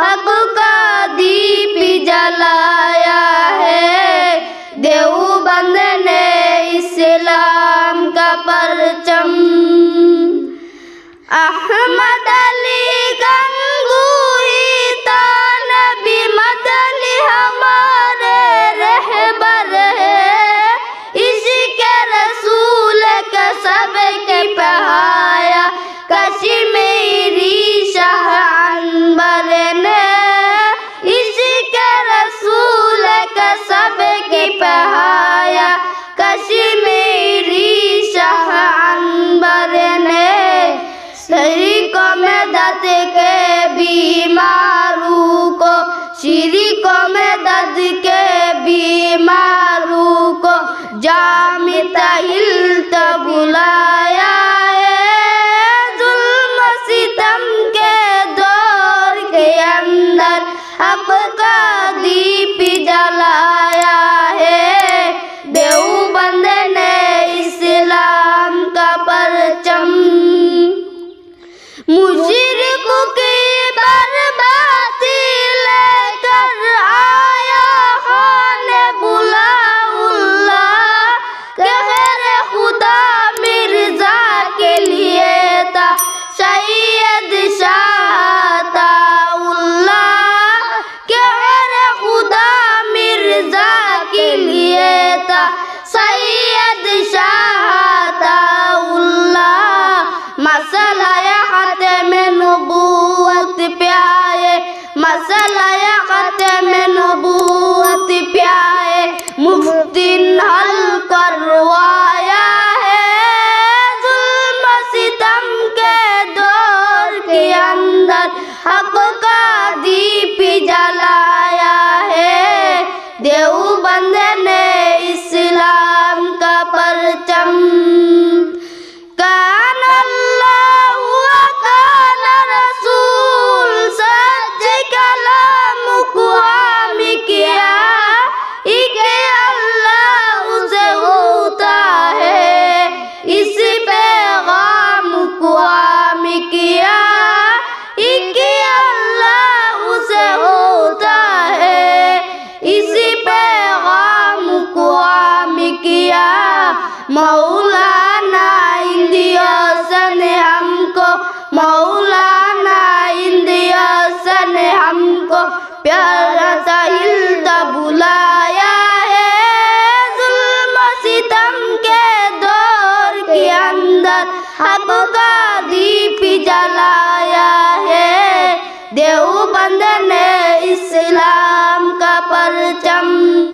हक का दीप जलाया में दर्द के बीमारू को शिरिकों में दर्द के बीमारू को जामिता जलाया है देवबंद ने इस्लाम